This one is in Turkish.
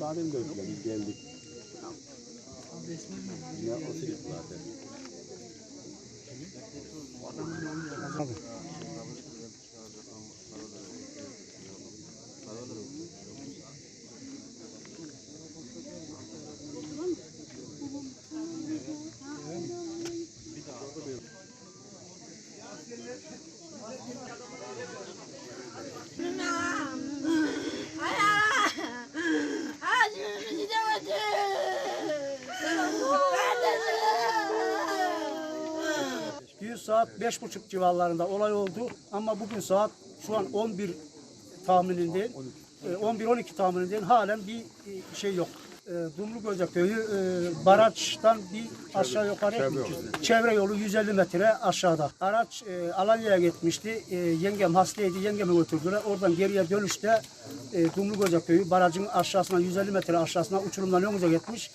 daha demin gördüler, biz geldik. Resmen mi? Ya o silip zaten. Dün saat beş buçuk civarlarında olay oldu ama bugün saat şu an 11 tahmininden 11-12 tahmininden halen bir e, şey yok. E, Dumlugöze köyü e, barajdan bir aşağı yukarı çevre yolu 150 metre aşağıda. Araç e, Alanya'ya gitmişti. E, yengem hastaydı. Yengemi götürdüler. Oradan geriye dönüşte e, Dumlugöze köyü barajın aşağısına 150 metre aşağısına uçurumdan önce gitmiş.